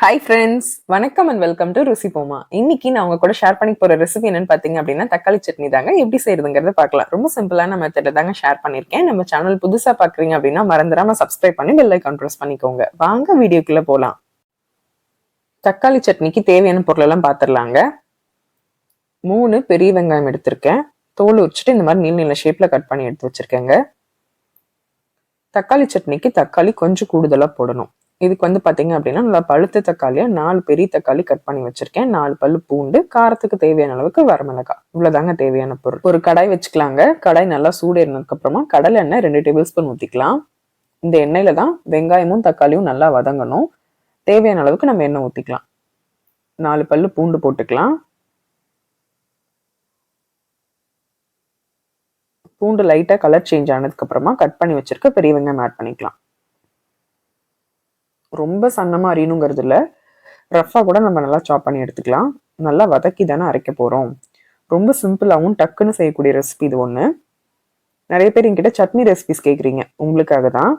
Hi friends வணக்கம் and welcome to ருசி போமா. இன்னைக்கு நான் உங்க கூட ஷேர் பண்ணி போற ரெசிபி என்னன்னு பாத்தீங்க அப்படின்னா தக்காளி சட்னி தாங்க. எப்படி செய்யறதுங்கிறத பார்க்கலாம் ரொம்ப சிம்பிளான மெத்தட் தாங்க ஷேர் பண்ணிருக்கேன். நம்ம சேனல் புதுசா பாக்குறீங்க அப்படின்னா மறந்துடாம சப்ஸ்கிரைப் பண்ணி பெல் ஐக்கான் ப்ரெஸ் பண்ணிக்கோங்க. வாங்க வீடியோக்குள்ள போலாம். தக்காளி சட்னிக்கு தேவையான பொருள் எல்லாம் பார்த்துடலாங்க மூணு பெரிய வெங்காயம் எடுத்திருக்கேன். தோல் உரிச்சிட்டு இந்த மாதிரி நீல நீல ஷேப்ல கட் பண்ணி எடுத்து வச்சிருக்கேங்க. தக்காளி சட்னிக்கு தக்காளி கொஞ்சம் கூடுதலா போடணும். இதுக்கு வந்து பார்த்தீங்க அப்படின்னா நல்லா பழுத்த தக்காளியாக நாலு பெரிய தக்காளி கட் பண்ணி வச்சிருக்கேன். நாலு பல்லு பூண்டு காரத்துக்கு தேவையான அளவுக்கு வரமிளகாய் இவ்வளோதாங்க தேவையான பொருள். ஒரு கடாய் வச்சுக்கலாங்க. கடாய் நல்லா சூடேறினதுக்கப்புறமா கடலை எண்ணெய் ரெண்டு டேபிள் ஸ்பூன் ஊற்றிக்கலாம் இந்த எண்ணெயில தான் வெங்காயமும் தக்காளியும் நல்லா வதங்கணும். தேவையான அளவுக்கு நம்ம எண்ணெய் ஊற்றிக்கலாம் நாலு பல்லு பூண்டு போட்டுக்கலாம். பூண்டு லைட்டாக கலர் சேஞ்ச் ஆனதுக்கப்புறமா கட் பண்ணி வச்சிருக்க பெரிய வெங்காயம் ஆட் பண்ணிக்கலாம். ரொம்ப சன்னமாக அறியணுங்கிறது இல்லை ரஃப்பாக கூட நம்ம நல்லா சாப் பண்ணி எடுத்துக்கலாம். நல்லா வதக்கி தானே அரைக்க போகிறோம் ரொம்ப சிம்பிளாகவும் டக்குன்னு செய்யக்கூடிய ரெசிபி இது ஒன்று நிறைய பேர் என்கிட்ட சட்னி ரெசிபிஸ் கேட்குறீங்க உங்களுக்காக தான்.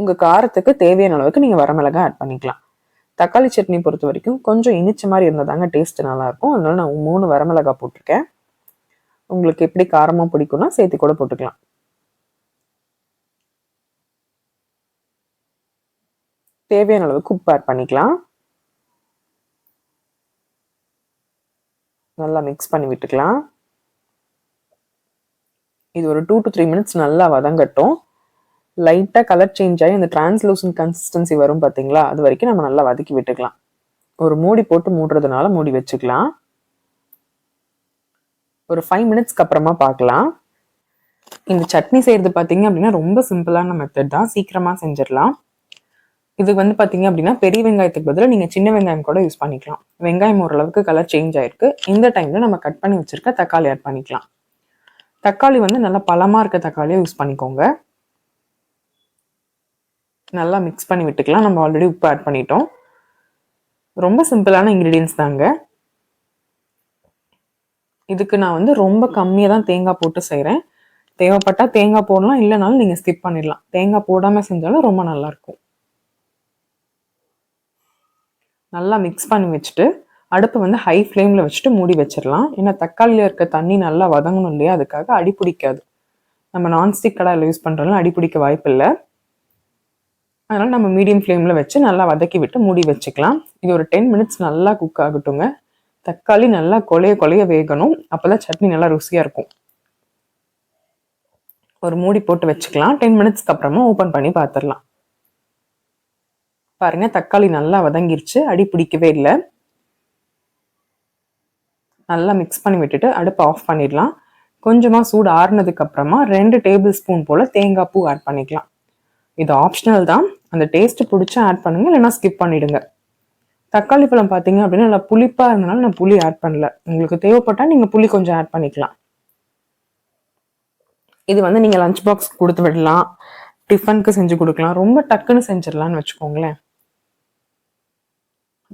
உங்கள் காரத்துக்கு தேவையான அளவுக்கு நீங்கள் வரமிளகா ஆட் பண்ணிக்கலாம். தக்காளி சட்னி பொறுத்த வரைக்கும் கொஞ்சம் இனிச்ச மாதிரி இருந்தால் தாங்க டேஸ்ட் நல்லாயிருக்கும் அதனால நான் மூணு வரமிளகா போட்டிருக்கேன். உங்களுக்கு எப்படி காரமாக பிடிக்கும்னா சேர்த்து கூட போட்டுக்கலாம். தேவையான அளவுக்கு உப்பு ஆட் பண்ணிக்கலாம். நல்லா மிக்ஸ் பண்ணி விட்டுக்கலாம். இது ஒரு டூ டு த்ரீ மினிட்ஸ் நல்லா வதங்கட்டும். லைட்டாக கலர் சேஞ்ச் ஆகி அந்த டிரான்ஸ்லூசன் கன்சிஸ்டன்சி வரும் பார்த்தீங்களா அது வரைக்கும் நம்ம நல்லா வதக்கி விட்டுக்கலாம். ஒரு மூடி போட்டு மூடுறதுனால மூடி வச்சுக்கலாம். ஒரு ஃபைவ் மினிட்ஸ்க்கு அப்புறமா பார்க்கலாம். இந்த சட்னி செய்கிறது பார்த்தீங்க அப்படின்னா ரொம்ப சிம்பிளான மெத்தட் தான். சீக்கிரமாக செஞ்சிடலாம். இது வந்து பார்த்தீங்க அப்படின்னா பெரிய வெங்காயத்துக்கு பதிலாக நீங்கள் சின்ன வெங்காயம் கூட யூஸ் பண்ணிக்கலாம். வெங்காயம் ஓரளவுக்கு கலர் சேஞ்ச் ஆயிருக்கு. இந்த டைமில் நம்ம கட் பண்ணி வச்சுருக்க தக்காளி ஆட் பண்ணிக்கலாம். தக்காளி வந்து நல்லா பழமாக இருக்க தக்காளியை யூஸ் பண்ணிக்கோங்க. நல்லா மிக்ஸ் பண்ணி விட்டுக்கலாம். நம்ம ஆல்ரெடி உப்பு ஆட் பண்ணிட்டோம். ரொம்ப சிம்பிளான இன்க்ரீடியன்ஸ் தாங்க. இதுக்கு நான் வந்து ரொம்ப கம்மியாக தான் தேங்காய் போட்டு செய்கிறேன் தேவைப்பட்டால் தேங்காய் போடலாம். இல்லைனாலும் நீங்கள் ஸ்கிப் பண்ணிடலாம். தேங்காய் போடாமல் செஞ்சாலும் ரொம்ப நல்லாயிருக்கும் நல்லா மிக்ஸ் பண்ணி வச்சுட்டு அடுப்பு வந்து ஹை ஃப்ளேமில் வச்சுட்டு மூடி வச்சிடலாம். ஏன்னா தக்காளியில் இருக்க தண்ணி நல்லா வதங்கணும் இல்லையா? அதுக்காக அடி பிடிக்காது. நம்ம நான்ஸ்டிக் கடாயில் யூஸ் பண்ணுறதுனால அடி பிடிக்க வாய்ப்பு இல்லை அதனால் நம்ம மீடியம் ஃப்ளேமில் வச்சு நல்லா வதக்கி விட்டு மூடி வச்சுக்கலாம். இது ஒரு டென் மினிட்ஸ் நல்லா குக் ஆகட்டுங்க. தக்காளி நல்லா கொலைய கொலைய வேகணும். அப்போ தான் சட்னி நல்லா ருசியாக இருக்கும். ஒரு மூடி போட்டு வச்சுக்கலாம். டென் மினிட்ஸ்க்கு அப்புறமா ஓப்பன் பண்ணி பார்த்துடலாம் பாருங்க தக்காளி நல்லா வதங்கிருச்சு. அடி பிடிக்கவே இல்லை. நல்லா மிக்ஸ் பண்ணி விட்டுட்டு அடுப்பை ஆஃப் பண்ணிடலாம். கொஞ்சமாக சூடு ஆறுனதுக்கு அப்புறமா ரெண்டு டேபிள் ஸ்பூன் போல் தேங்காய் பூ ஆட் பண்ணிக்கலாம். இது ஆப்ஷனல் தான். அந்த டேஸ்ட் பிடிச்சா ஆட் பண்ணுங்க இல்லைனா ஸ்கிப் பண்ணிடுங்க. தக்காளி பழம் பார்த்தீங்க அப்படின்னா நல்லா புளிப்பாக இருந்தனால நான் புளி ஆட் பண்ணல. உங்களுக்கு தேவைப்பட்டால் நீங்கள் புளி கொஞ்சம் ஆட் பண்ணிக்கலாம். இது வந்து நீங்கள் லஞ்ச் பாக்ஸ் கொடுத்து விடலாம். டிஃபனுக்கு செஞ்சு கொடுக்கலாம். ரொம்ப டக்குன்னு செஞ்சிடலாம்னு வச்சுக்கோங்களேன்.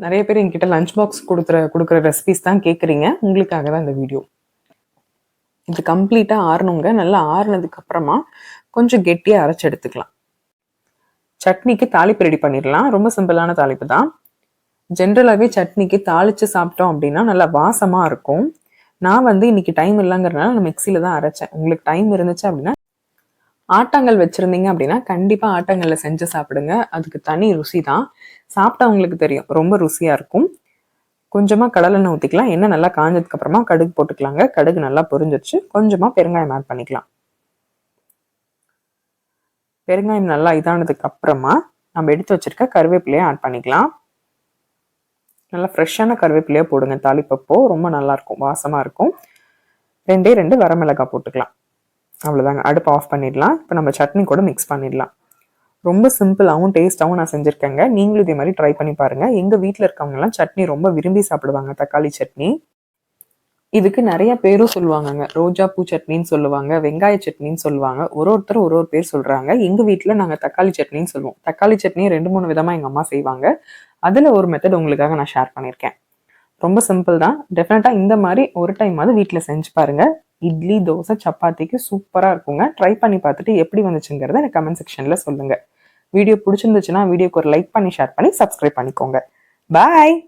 நிறைய பேர் என்கிட்ட லஞ்ச் பாக்ஸ் கொடுக்குற கொடுக்குற ரெசிபிஸ் தான் கேட்குறீங்க உங்களுக்காக தான் இந்த வீடியோ இது கம்ப்ளீட்டாக ஆறணுங்க. நல்லா ஆறுனதுக்கு அப்புறமா கொஞ்சம் கெட்டியாக அரைச்சி எடுத்துக்கலாம். சட்னிக்கு தாளிப்பு ரெடி பண்ணிடலாம். ரொம்ப சிம்பிளான தாளிப்பு தான். ஜென்ரலாகவே சட்னிக்கு தாளித்து சாப்பிட்டோம் அப்படின்னா நல்லா வாசமாக இருக்கும். நான் வந்து இன்னைக்கு டைம் இல்லைங்கிறதுனால நான் மிக்சியில் தான் அரைச்சேன். உங்களுக்கு டைம் இருந்துச்சு அப்படின்னா ஆட்டாங்கல் வச்சுருந்தீங்க அப்படின்னா கண்டிப்பாக ஆட்டாங்கல்ல செஞ்சு சாப்பிடுங்க. அதுக்கு தனி ருசி தான் சாப்பிட்டவங்களுக்கு தெரியும். ரொம்ப ருசியாக இருக்கும். கொஞ்சமாக கடலெண்ணெய் ஊற்றிக்கலாம் எண்ணெய் நல்லா காஞ்சதுக்கப்புறமா கடுகு போட்டுக்கலாங்க. கடுகு நல்லா பொரிஞ்சிருச்சு. கொஞ்சமாக பெருங்காயம் ஆட் பண்ணிக்கலாம். பெருங்காயம் நல்லா இதானதுக்கு அப்புறமா நம்ம எடுத்து வச்சிருக்க கருவேப்பிலையை ஆட் பண்ணிக்கலாம். நல்லா ஃப்ரெஷ்ஷான கருவேப்பிலையை போடுங்க. தாளிப்பப்போ ரொம்ப நல்லாயிருக்கும் வாசமாக இருக்கும். ரெண்டே ரெண்டு வரமிளகாய் போட்டுக்கலாம். அவ்வளோதாங்க அடுப்பு ஆஃப் பண்ணிடலாம். இப்போ நம்ம சட்னி கூட மிக்ஸ் பண்ணிடலாம். ரொம்ப சிம்பிளாகவும் டேஸ்ட்டாகவும் நான் செஞ்சுருக்கேங்க. நீங்களும் இதே மாதிரி ட்ரை பண்ணி பாருங்கள் எங்கள் வீட்டில் இருக்கவங்கலாம் சட்னி ரொம்ப விரும்பி சாப்பிடுவாங்க. தக்காளி சட்னி. இதுக்கு நிறைய பேரும் சொல்லுவாங்கங்க. ரோஜா பூ சட்னின்னு சொல்லுவாங்க வெங்காய சட்னின்னு சொல்லுவாங்க. ஒரு ஒருத்தர் ஒரு ஒரு பேர் சொல்கிறாங்க எங்கள் வீட்டில் நாங்கள் தக்காளி சட்னின்னு சொல்லுவோம். தக்காளி சட்னியை ரெண்டு மூணு விதமாக எங்கள் அம்மா செய்வாங்க. அதில் ஒரு மெத்தட் உங்களுக்காக நான் ஷேர் பண்ணியிருக்கேன். ரொம்ப சிம்பிள் தான். டெஃபினட்டாக இந்த மாதிரி ஒரு டைமாவது வீட்டில் செஞ்சு பாருங்கள் இட்லி தோசை சப்பாத்திக்கு சூப்பராக இருக்குங்க. ட்ரை பண்ணி பார்த்துட்டு எப்படி வந்துச்சுங்கிறத எனக்கு கமெண்ட் செக்ஷனில் சொல்லுங்கள் வீடியோ பிடிச்சிருந்துச்சுன்னா வீடியோக்கு ஒரு லைக் பண்ணி ஷேர் பண்ணி சப்ஸ்கிரைப் பண்ணிக்கோங்க. பாய்